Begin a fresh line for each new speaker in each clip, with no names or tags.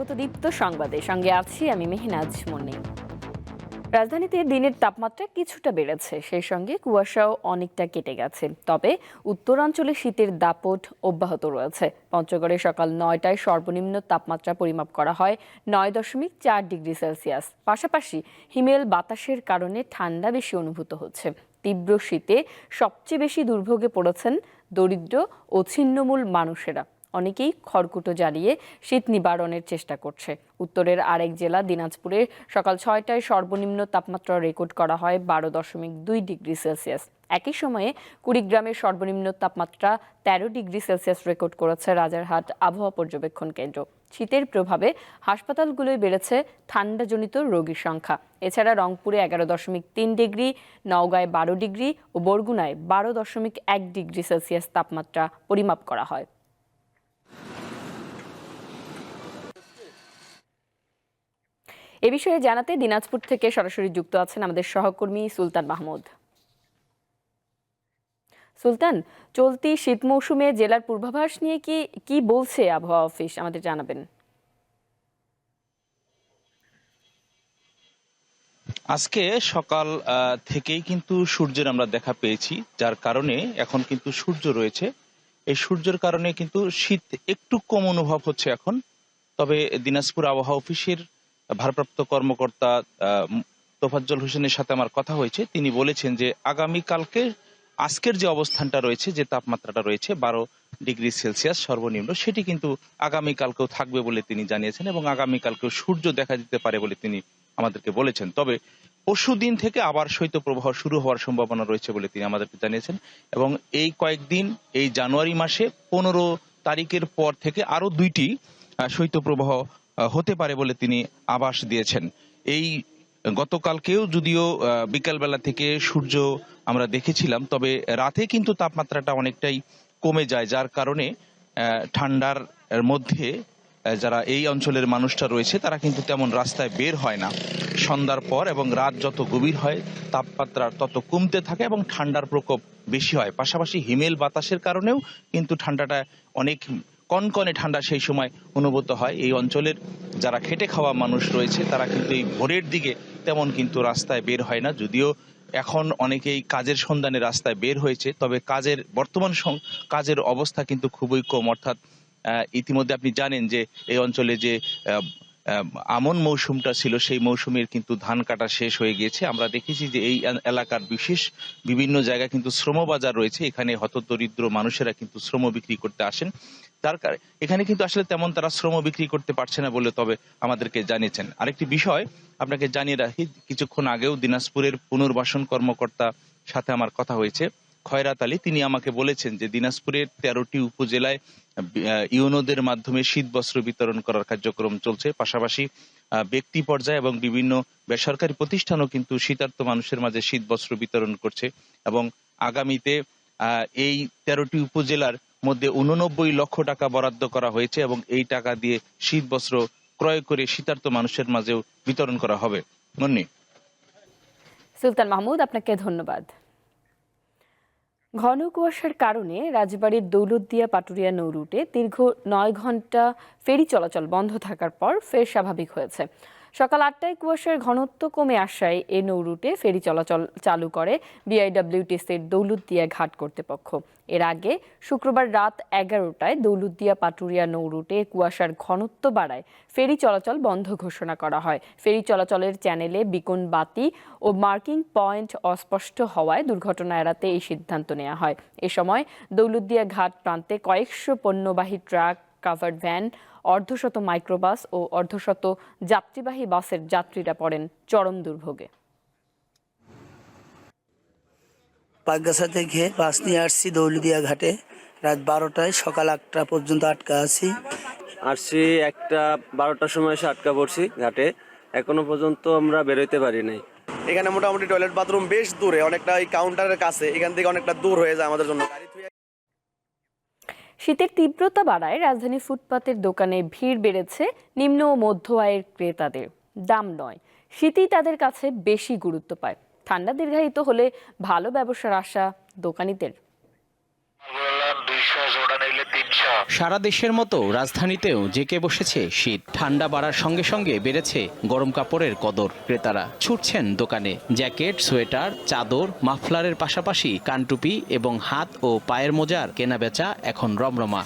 স্বাগত দীপ্ত সংবাদে। সঙ্গে আছি আমি মেহনাজ মনি রাজধানীতে দিনের তাপমাত্রা কিছুটা বেড়েছে, সেই সঙ্গে কুয়াশাও অনেকটা কেটে গেছে। তবে উত্তরাঞ্চলে শীতের দাপট অব্যাহত রয়েছে। পঞ্চগড়ে সকাল নয়টায় সর্বনিম্ন তাপমাত্রা পরিমাপ করা হয় নয় দশমিক চার ডিগ্রি সেলসিয়াস। পাশাপাশি হিমেল বাতাসের কারণে ঠান্ডা বেশি অনুভূত হচ্ছে। তীব্র শীতে সবচেয়ে বেশি দুর্ভোগে পড়েছেন দরিদ্র ও ছিন্নমূল মানুষেরা। অনেকেই খড়কুটো জ্বালিয়ে শীত নিবারণের চেষ্টা করছে। উত্তরের আরেক জেলা দিনাজপুরে সকাল ছয়টায় সর্বনিম্ন তাপমাত্রা রেকর্ড করা হয় বারো দশমিক দুই ডিগ্রি সেলসিয়াস। একই সময়ে কুড়িগ্রামের সর্বনিম্ন তাপমাত্রা তেরো ডিগ্রি সেলসিয়াস রেকর্ড করেছে রাজারহাট আবহাওয়া পর্যবেক্ষণ কেন্দ্র। শীতের প্রভাবে হাসপাতালগুলোয় বেড়েছে ঠান্ডাজনিত রোগীর সংখ্যা। এছাড়া রংপুরে এগারো দশমিক তিন ডিগ্রি, নওগাঁয় বারো ডিগ্রি ও বরগুনায় বারো দশমিক এক ডিগ্রি সেলসিয়াস তাপমাত্রা পরিমাপ করা হয়। এ বিষয়ে জানাতে দিনাজপুর থেকে সরাসরি যুক্ত আছেন আমাদের সহকর্মী সুলতান মাহমুদ। সুলতান, চলতি শীত মৌসুমে জেলার পূর্বাভাস নিয়ে কি কি বলছে আবহাওয়া অফিস? আমাদের জানাবেন।
আজকে সকাল থেকেই কিন্তু সূর্যের আমরা দেখা পেয়েছি, যার কারণে এখন কিন্তু সূর্য রয়েছে। এই সূর্যের কারণে কিন্তু শীত একটু কম অনুভব হচ্ছে এখন। তবে দিনাজপুর আবহাওয়া অফিসের ভারপ্রাপ্ত কর্মকর্তা তোফাজ্জল হোসেনের সাথে আমার কথা হয়েছে। তিনি বলেছেন যে আগামী কালকে আজকের যে অবস্থানটা রয়েছে যে তাপমাত্রাটা রয়েছে বারো ডিগ্রি সেলসিয়াস সর্বনিম্ন সেটি কিন্তু আগামী কালকেও থাকবে বলে তিনি জানিয়েছেন এবং আগামী কালকেও সূর্য দেখা দিতে পারে বলে তিনি আমাদেরকে বলেছেন। তবে পরশু দিন থেকে আবার শৈত্যপ্রবাহ শুরু হওয়ার সম্ভাবনা রয়েছে বলে তিনি আমাদেরকে জানিয়েছেন এবং এই কয়েকদিন এই জানুয়ারি মাসে পনেরো তারিখের পর থেকে আরও দুইটি আহ, শৈত্যপ্রবাহ আহ, হতে পারে বলে তিনি আভাস দিয়েছেন। এই গতকালকেও যদিও বিকালবেলা থেকে সূর্য আমরা দেখেছিলাম, তবে রাতে কিন্তু তাপমাত্রাটা অনেকটাই কমে যায়, যার কারণে ঠান্ডার মধ্যে যারা এই অঞ্চলের মানুষটা রয়েছে, তারা কিন্তু তেমন রাস্তায় বের হয় না। সন্ধ্যার পর এবং রাত যত গভীর হয়, তাপমাত্রা তত কমতে থাকে এবং ঠান্ডার প্রকোপ বেশি হয়। পাশাপাশি হিমেল বাতাসের কারণেও কিন্তু ঠান্ডাটা অনেক কনকনে ঠান্ডা সেই সময় অনুভূত হয়। এই অঞ্চলের যারা খেটে খাওয়া মানুষ রয়েছে, তারা কিন্তু এই ভোরের দিকে তেমন কিন্তু রাস্তায় বের হয় না। যদিও এখন অনেকেই কাজের সন্ধানে রাস্তায় বের হয়েছে, তবে কাজের বর্তমান কাজের অবস্থা কিন্তু খুবই কম। অর্থাৎ ইতিমধ্যে আপনি জানেন যে এই অঞ্চলে যে আমন মৌসুমটা ছিল, সেই মৌসুমের কিন্তু ধান কাটা শেষ হয়ে গিয়েছে। আমরা দেখেছি যে এই এলাকার বিশেষ বিভিন্ন জায়গায় কিন্তু শ্রমবাজার রয়েছে। এখানে হতদরিদ্র মানুষেরা কিন্তু শ্রম বিক্রি করতে আসেন। তার এখানে কিন্তু আসলে তেমন তারা শ্রম বিক্রি করতে পারছে না বলে তবে আমাদেরকে জানিয়েছেন। আরেকটি বিষয় আপনাকে জানিয়ে রাখি, কিছুক্ষণ আগেও দিনাজপুরের পুনর্বাসন কর্মকর্তা সাথে আমার কথা হয়েছে। খয়রাত আলী, তিনি আমাকে বলেছেন যে দিনাজপুরের তেরোটি উপজেলায় ইউনোদের মাধ্যমে শীত বস্ত্র বিতরণ করার কার্যক্রম চলছে। পাশাপাশি ব্যক্তি পর্যায়ে এবং বিভিন্ন বেসরকারি প্রতিষ্ঠানও কিন্তু শীতার্ত মানুষের মাঝে শীত বস্ত্র বিতরণ করছে এবং আগামীতে এই তেরোটি উপজেলার মধ্যে উননব্বই লক্ষ টাকা বরাদ্দ করা হয়েছে এবং এই টাকা দিয়ে শীত বস্ত্র ক্রয় করে শীতার্ত মানুষের মাঝেও বিতরণ করা হবে। মন্নি।
সুলতান মাহমুদ, আপনাকে ধন্যবাদ। ঘন কুয়াশার কারণে রাজবাড়ির দৌলতদিয়া পাটুরিয়া নৌ রুটে দীর্ঘ নয় ঘণ্টা ফেরি চলাচল বন্ধ থাকার পর ফের স্বাভাবিক হয়েছে। সকাল আটটায় কুয়াশার ঘনত্ব কমে আসায় এ নৌ রুটে ফেরি চলাচল চালু করে বিআইডব্লিউটিসির দৌলতদিয়া ঘাট কর্তৃপক্ষ। এর আগে শুক্রবার রাত এগারোটায় দৌলতদিয়া পাটুরিয়া নৌ রুটে কুয়াশার ঘনত্ব বাড়ায় ফেরি চলাচল বন্ধ ঘোষণা করা হয়। ফেরি চলাচলের চ্যানেলে বিকন বাতি ও মার্কিং পয়েন্ট অস্পষ্ট হওয়ায় দুর্ঘটনা এড়াতে এই সিদ্ধান্ত নেওয়া হয়। এ সময় দৌলতদিয়া ঘাট প্রান্তে কয়েকশো পণ্যবাহী ট্রাক, কাভার্ড ভ্যান অর্ধশত মাইক্রোবাস ও অর্ধশত যাত্রীবাহী বাসের যাত্রীরা পড়েন চরম দুর্ভোগে।
পাকগাছা থেকে বাস নিয়ে আসছি দৌলদিয়া ঘাটে। রাত বারোটায় সকাল আটটা পর্যন্ত আটকা আছি।
আসছি একটা বারোটার সময় এসে আটকা পড়ছি ঘাটে। এখনও পর্যন্ত আমরা বেরোতে পারি নাই।
এখানে মোটামুটি টয়লেট বাথরুম বেশ দূরে অনেকটা এই কাউন্টারের কাছে। এখান থেকে অনেকটা দূর হয়ে যায় আমাদের জন্য। গাড়ি
শীতের তীব্রতা বাড়ায় রাজধানী ফুটপাতের দোকানে ভিড় বেড়েছে নিম্ন ও মধ্য আয়ের ক্রেতাদের। দাম নয়, শীতই তাদের কাছে বেশি গুরুত্ব পায়। ঠান্ডা দীর্ঘায়িত হলে ভালো ব্যবসার আশা দোকানিদের।
সারা দেশের মতো রাজধানীতেও জেকে বসেছে শীত। ঠান্ডা বাড়ার সঙ্গে সঙ্গে বেড়েছে গরম কাপড়ের কদর। ক্রেতারা ছুটছেন দোকানে। জ্যাকেট, সোয়েটার, চাদর, মাফলারের পাশাপাশি কানটুপি এবং হাত ও পায়ের মোজার কেনাবেচা এখন রমরমা।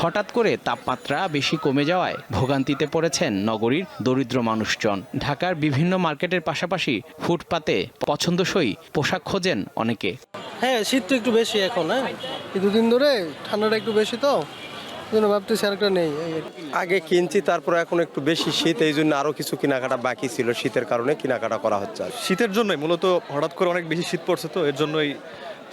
হঠাৎ করে তাপমাত্রা বেশি কমে যাওয়ায় ভোগান্তিতে পড়েছেন নগরীর দরিদ্র মানুষজন। ঢাকার বিভিন্ন মার্কেটের পাশাপাশি ফুটপাতে পছন্দসই পোশাক খোঁজেন অনেকে।
হ্যাঁ শীত তো একটু বেশি এখন হ্যাঁ? দুদিন ধরে ঠান্ডাটা একটু বেশি তো এই জন্য ভাবতেছি নেই।
আগে কিনছি তারপর এখন একটু বেশি শীত এই জন্য আরও কিছু কেনাকাটা বাকি ছিল শীতের কারণে কেনাকাটা করা হচ্ছে
শীতের জন্যই মূলত হঠাৎ করে অনেক বেশি শীত পড়ছে তো এর জন্যই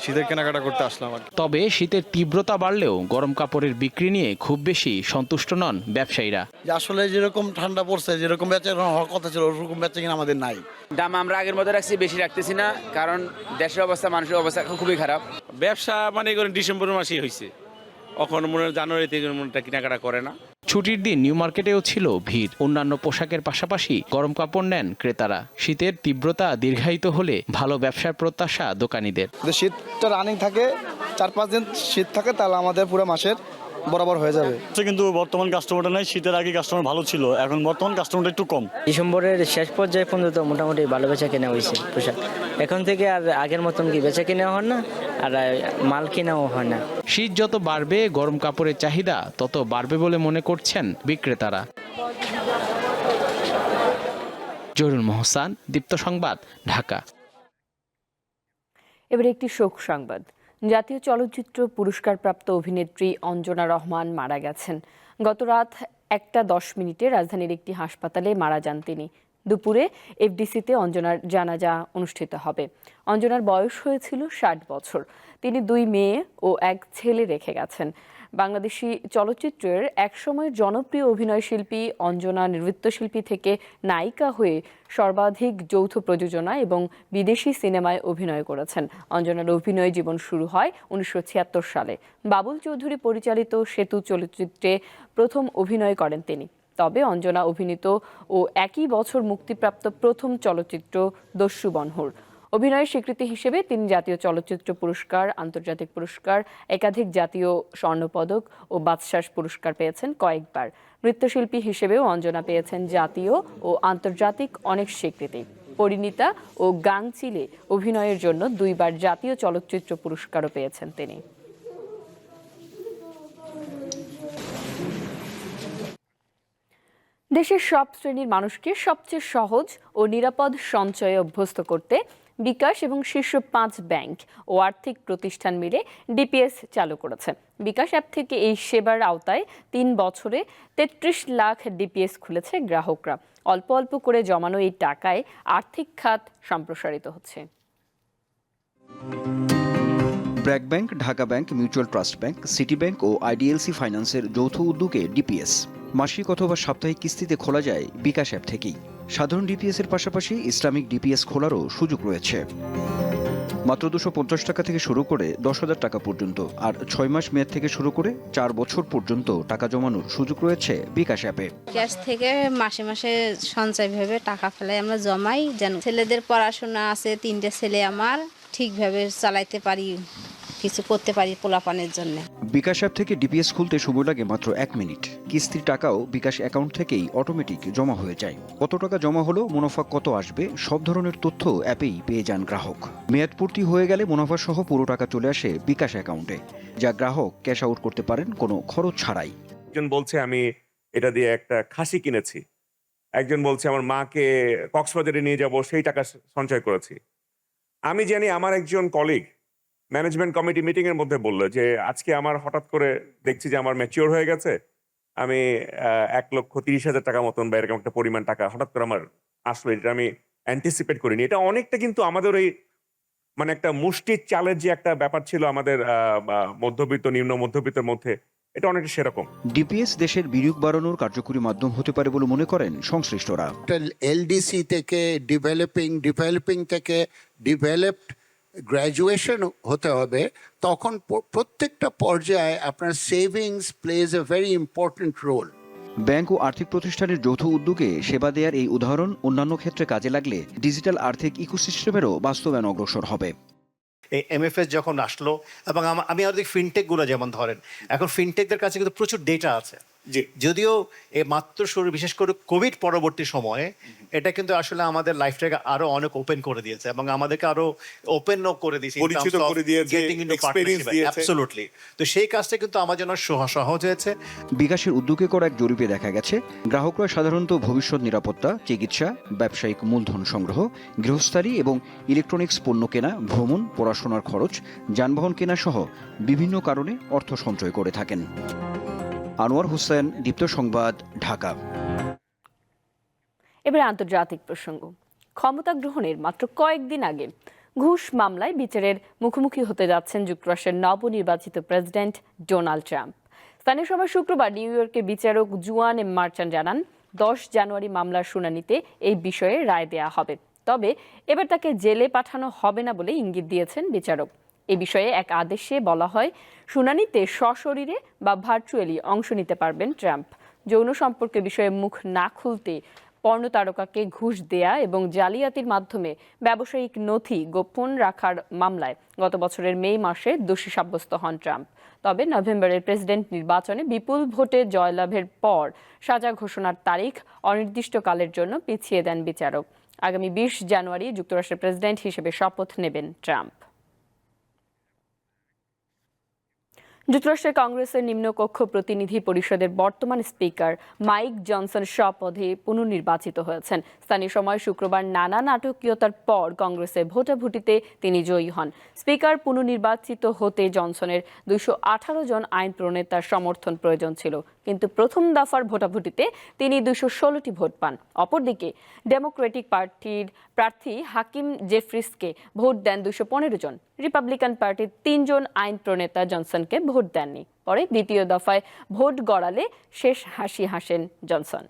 শীতের কেনাকাটা করতে আসলাম আর
তবে শীতের তীব্রতা বাড়লেও গরম কাপড়ের বিক্রি নিয়ে খুব বেশি সন্তুষ্ট নন ব্যবসায়ীরা।
আসলে যেরকম ঠান্ডা পড়ছে যেরকম বেচা হওয়ার কথা ছিল ওরকম বেচা কিনা আমাদের নাই।
দাম আমরা আগের মতো রাখছি বেশি রাখতেছি না কারণ দেশের অবস্থা মানুষের অবস্থা খুবই খারাপ।
ব্যবসা মানে ডিসেম্বর মাসেই হয়েছে এখন মনে জানুয়ারি থেকে মনে হয় কেনাকাটা করে না।
ছুটির দিন নিউ মার্কেটেও ছিল ভিড়। অন্যান্য পোশাকের পাশাপাশি গরম কাপড় নেন ক্রেতারা। শীতের তীব্রতা দীর্ঘায়িত হলে ভালো ব্যবসার প্রত্যাশা দোকানীদের।
শীতটা রানিং থাকে চার পাঁচ দিন শীত থাকে তাহলে আমাদের পুরো মাসের বরাবর হয়ে যাবে।
কিন্তু বর্তমান কাস্টমারটা নাই শীতের আগে কাস্টমার ভালো ছিল। এখন বর্তমান কাস্টমারটা একটু কম।
ডিসেম্বরের শেষ পর্যায়ে পর্যন্ত মোটামুটি ভালো বেচা কেনা হয়েছে পোশাক। এখন থেকে আর আগের মতন কি বেচা কেনা হয় না? আর মাল কেনাও হয় না।
শীত যত বাড়বে গরম কাপড়ের চাহিদা তত বাড়বে বলে মনে করছেন বিক্রেতারা। জরুল মোহসান দীপ্ত সংবাদ ঢাকা।
এবার একটি শোক সংবাদ। জাতীয় চলচ্চিত্র পুরস্কারপ্রাপ্ত অভিনেত্রী অঞ্জনা রহমান মারা গেছেন। গত রাত একটা দশ মিনিটে রাজধানীর একটি হাসপাতালে মারা যান তিনি। দুপুরে এফডিসিতে অঞ্জনার জানাজা অনুষ্ঠিত হবে। অঞ্জনার বয়স হয়েছিল ষাট বছর। তিনি দুই মেয়ে ও এক ছেলে রেখে গেছেন। বাংলাদেশি চলচ্চিত্রের একসময়ের জনপ্রিয় অভিনয়শিল্পী অঞ্জনা নৃত্যশিল্পী থেকে নায়িকা হয়ে সর্বাধিক যৌথ প্রযোজনা এবং বিদেশি সিনেমায় অভিনয় করেছেন। অঞ্জনার অভিনয় জীবন শুরু হয় উনিশশো ছিয়াত্তর সালে। বাবুল চৌধুরী পরিচালিত সেতু চলচ্চিত্রে প্রথম অভিনয় করেন তিনি। তবে অঞ্জনা অভিনীত ও একই বছর মুক্তিপ্রাপ্ত প্রথম চলচ্চিত্র দস্যু বনহর। অভিনয়ের স্বীকৃতি হিসেবে তিনি জাতীয় চলচ্চিত্র পুরস্কার, আন্তর্জাতিক পুরস্কার, একাধিক জাতীয় স্বর্ণপদক ও বাদশাস পুরস্কার পেয়েছেন কয়েকবার। নৃত্যশিল্পী হিসেবেও অঞ্জনা পেয়েছেন জাতীয় ও আন্তর্জাতিক অনেক স্বীকৃতি। পরিণীতা ও গাংচিলে অভিনয়ের জন্য দুইবার জাতীয় চলচ্চিত্র পুরস্কারও পেয়েছেন তিনি। দেশের সব শ্রেণির মানুষকে সবচেয়ে সহজ ও নিরাপদ সঞ্চয়ে অভ্যস্ত করতে বিকাশ এবং শীর্ষ পাঁচ ব্যাংক ও আর্থিক প্রতিষ্ঠান মিলে ডিপিএস চালু করেছে। বিকাশ অ্যাপ থেকে এই সেবার আওতায় তিন বছরে তেত্রিশ লাখ ডিপিএস খুলেছে গ্রাহকরা। অল্প অল্প করে জমানো এই টাকায় আর্থিক খাত সম্প্রসারিত হচ্ছে।
BRAC bank, Dhaka bank, mutual trust bank, city bank ও আইডিএলসি ফাইন্যান্সের যৌথ উদ্যোগে ডিপিএস। মাসিক অথবা সাপ্তাহিক কিস্তিতে খোলা যায় বিকাশ অ্যাপ থেকেই। সাধারণ ডিপিএস এর পাশাপাশি ইসলামিক ডিপিএস খোলারও সুযোগ রয়েছে। মাত্র দুশো পঞ্চাশ টাকা থেকে শুরু করে দশ হাজার টাকা পর্যন্ত আর ছয় মাস মেয়াদ থেকে শুরু করে চার বছর পর্যন্ত টাকা জমানোর সুযোগ রয়েছে বিকাশ অ্যাপে।
ক্যাশ থেকে মাসে মাসে সঞ্চয় ভেবে টাকা ফেলাই আমরা জমাই, যেন ছেলেদের পড়াশোনা আছে, তিনটে ছেলে আমার, ঠিকভাবে চালাইতে পারি। কিছু করতে পারি পোলাপানের জন্য।
বিকাশ অ্যাপ থেকে ডিপিএস খুলতে সময় লাগে মাত্র এক মিনিট। কিস্তির টাকাও বিকাশ অ্যাকাউন্ট থেকেই অটোমেটিক জমা হয়ে যায়। কত টাকা জমা হলো মুনাফা কত আসবে সব ধরনের তথ্য অ্যাপেই পেয়ে যান গ্রাহক। মেয়াদ পূর্তি হয়ে গেলে মুনাফা সহ পুরো টাকা চলে আসে বিকাশ অ্যাকাউন্টে যা গ্রাহক ক্যাশ আউট করতে পারেন কোনো খরচ ছাড়াই।
একজন বলছে আমি এটা দিয়ে একটা খাসি কিনেছি। একজন বলছে আমার মাকে কক্সবাজারে নিয়ে যাব সেই টাকা সঞ্চয় করেছি। আমি জানি আমার একজন কলিগ ম্যানেজমেন্ট কমিটি মিটিং এর মধ্যে বলল যে আজকে আমার হঠাৎ করে দেখছি যে আমার ম্যাচিওর হয়ে গেছে। আমি এক লক্ষ তিরিশ হাজার টাকা মতন বা এরকম একটা পরিমাণ টাকা হঠাৎ করে আমার আসলো। এটা আমি অ্যান্টিসিপেট করিনি। এটা অনেকটা কিন্তু আমাদের ওই মানে একটা মুষ্টির চালের যে একটা ব্যাপার ছিল আমাদের মধ্যবিত্ত নিম্ন মধ্যবিত্তের মধ্যে এটা অনেকটা সেরকম।
ডিপিএস দেশের বিনিয়োগ বাড়ানোর কার্যকরী মাধ্যম হতে পারে বলে মনে করেন সংশ্লিষ্টরা।
এলডিসি থেকে ডেভেলপিং ডেভেলপিং থেকে ডেভেলপড গ্র্যাজুয়েশন হতে হবে তখন প্রত্যেকটা পর্যায়ে আপনার savings plays a very important role
bank ও আর্থিক প্রতিষ্ঠানের যৌথ উদ্যোগে সেবা দেওয়ার এই উদাহরণ অন্যান্য ক্ষেত্রে কাজে লাগলে ডিজিটাল আর্থিক ইকোসিস্টেমেরও বাস্তবায়ন অগ্রসর হবে।
এই এমএফএস যখন আসলো এবং আমি আমাদের ফিনটেকগুলো যেমন ধরেন এখন ফিনটেকদের কাছে কিন্তু প্রচুর ডেটা আছে। যদিও এ মাত্র শুরু বিশেষ করে কোভিড পরবর্তী সময়ে এটা কিন্তু আসলে আমাদের লাইফটাকে আরও অনেক ওপেন করে দিয়েছে এবং আমাদেরকে আরও ওপেনও করে দিয়েছে
পরিচিত করে দিয়েছে।
অ্যাবসলুটলি তো সেই কাজটা কিন্তু আমার জন্য সহজ হয়েছে।
বিকাশের উদ্যোগে করা এক জরিপে দেখা গেছে গ্রাহকরা সাধারণত ভবিষ্যৎ নিরাপত্তা চিকিৎসা ব্যবসায়িক মূলধন সংগ্রহ গৃহস্থালী এবং ইলেকট্রনিক্স পণ্য কেনা ভ্রমণ পড়াশোনার খরচ যানবাহন কেনা সহ বিভিন্ন কারণে অর্থ সঞ্চয় করে থাকেন। আনোয়ার হোসেন, দীপ্ত সংবাদ, ঢাকা।
এবারে আন্তর্জাতিক প্রসঙ্গ। ক্ষমতা গ্রহণের মাত্র কয়েকদিন আগে ঘুষ মামলায় বিচারের মুখোমুখি হতে যাচ্ছেন যুক্তরাষ্ট্রের নবনির্বাচিত প্রেসিডেন্ট ডোনাল্ড ট্রাম্প। স্থানীয় সময় শুক্রবার নিউ ইয়র্কের বিচারক জুয়ান এম. মার্চান জানান, দশ জানুয়ারি মামলার শুনানিতে এই বিষয়ে রায় দেয়া হবে। তবে এবার তাকে জেলে পাঠানো হবে না বলে ইঙ্গিত দিয়েছেন বিচারক। এ বিষয়ে এক আদেশে বলা হয়, শুনানিতে সশরীরে বা ভার্চুয়ালি অংশ নিতে পারবেন ট্রাম্প। যৌন সম্পর্কের বিষয়ে মুখ না খুলতে পর্ণ তারকাকে ঘুষ দেয়া এবং জালিয়াতির মাধ্যমে ব্যবসায়িক নথি গোপন রাখার মামলায় গত বছরের মে মাসে দোষী সাব্যস্ত হন ট্রাম্প। তবে নভেম্বরের প্রেসিডেন্ট নির্বাচনে বিপুল ভোটে জয়লাভের পর সাজা ঘোষণার তারিখ অনির্দিষ্টকালের জন্য পিছিয়ে দেন বিচারক। আগামী বিশ জানুয়ারি যুক্তরাষ্ট্রের প্রেসিডেন্ট হিসেবে শপথ নেবেন ট্রাম্প। যুক্তরাষ্ট্রের কংগ্রেসের নিম্নকক্ষ প্রতিনিধি পরিষদের বর্তমান স্পিকার মাইক জনসন স্বপদে পুনর্নির্বাচিত হয়েছেন। স্থানীয় সময় শুক্রবার নানা নাটকীয়তার পর কংগ্রেসের ভোটাভুটিতে তিনি জয়ী হন। স্পিকার পুনর্নির্বাচিত হতে জনসনের দুইশো আঠারো জন আইন প্রণেতার সমর্থন প্রয়োজন ছিল, কিন্তু প্রথম দফার ভোটাভুটিতে তিনি দুইশো ষোলোটি ভোট পান। অপরদিকে ডেমোক্রেটিক পার্টির প্রার্থী হাকিম জেফ্রিসকে ভোট দেন দুশো পনেরো জন। রিপাবলিকান পার্টির তিনজন আইন প্রণেতা জনসনকে ভোট দেননি। পরে দ্বিতীয় দফায় ভোট গড়ালে শেষ হাসি হাসেন জনসন।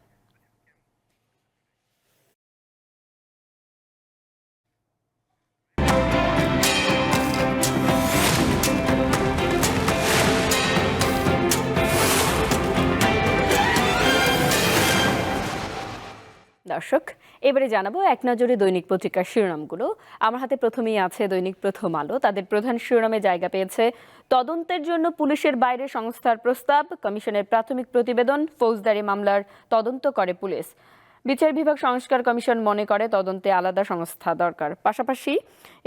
দর্শক এবারে জানাব এক নজরে দৈনিক পত্রিকার শিরোনামগুলো। আমার হাতে প্রথমেই আছে দৈনিক প্রথম আলো। তাদের প্রধান শিরোনামে জায়গা পেয়েছে তদন্তের জন্য পুলিশের বাইরে সংস্থার প্রস্তাব, কমিশনের প্রাথমিক প্রতিবেদন, ফৌজদারি মামলার তদন্ত করে পুলিশ। বিচার বিভাগ সংস্কার কমিশন মনে করে তদন্তে আলাদা সংস্থা দরকার। পাশাপাশি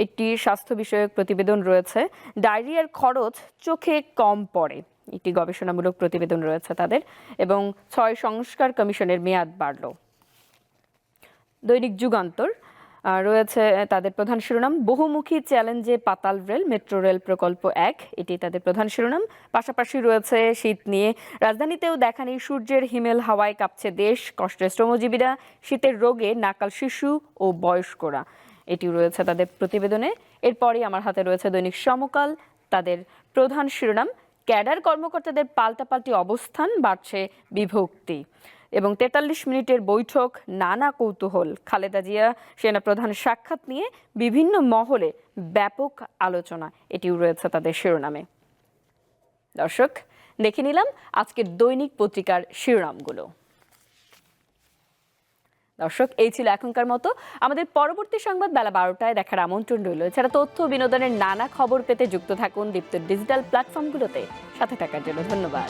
একটি স্বাস্থ্য বিষয়ক প্রতিবেদন রয়েছে। ডায়রিয়ার খরচ চোখে কম পড়ে। একটি গবেষণামূলক প্রতিবেদন রয়েছে তাদের এবং ছয় সংস্কার কমিশনের মেয়াদ বাড়ল। দৈনিক যুগান্তর। রয়েছে তাদের প্রধান শিরোনাম, বহুমুখী চ্যালেঞ্জে পাতাল রেল, মেট্রো রেল প্রকল্প এক, এটি তাদের প্রধান শিরোনাম। পাশাপাশি রয়েছে শীত নিয়ে, রাজধানীতেও দেখা নেই সূর্যের হিমেল, হাওয়ায় কাঁপছে দেশ কষ্টে শ্রমজীবীরা, শীতের রোগে নাকাল শিশু ও বয়স্করা। এটি রয়েছে তাদের প্রতিবেদনে। এরপরই আমার হাতে রয়েছে দৈনিক সমকাল, তাদের প্রধান শিরোনাম, ক্যাডার কর্মকর্তাদের পাল্টাপাল্টি অবস্থান, বাড়ছে বিভক্তি। এবং তেতাল্লিশ মিনিটের বৈঠক, নানা কৌতূহল। খালেদা জিয়া, সেনাপ্রধান সাক্ষাৎ নিয়ে বিভিন্ন মহলে ব্যাপক আলোচনা। এটিও রয়েছে তাদের শিরোনামে। দর্শক, দেখে নিলাম আজকের দৈনিক পত্রিকার শিরোনামগুলো। দর্শক, এই ছিল এখনকার মতো। আমাদের পরবর্তী সংবাদ বেলা বারোটায় দেখার আমন্ত্রণ রইল। এছাড়া তথ্য বিনোদনের নানা খবর পেতে যুক্ত থাকুন দীপ্ত ডিজিটাল প্ল্যাটফর্মগুলোতে। সাথে থাকার জন্য ধন্যবাদ।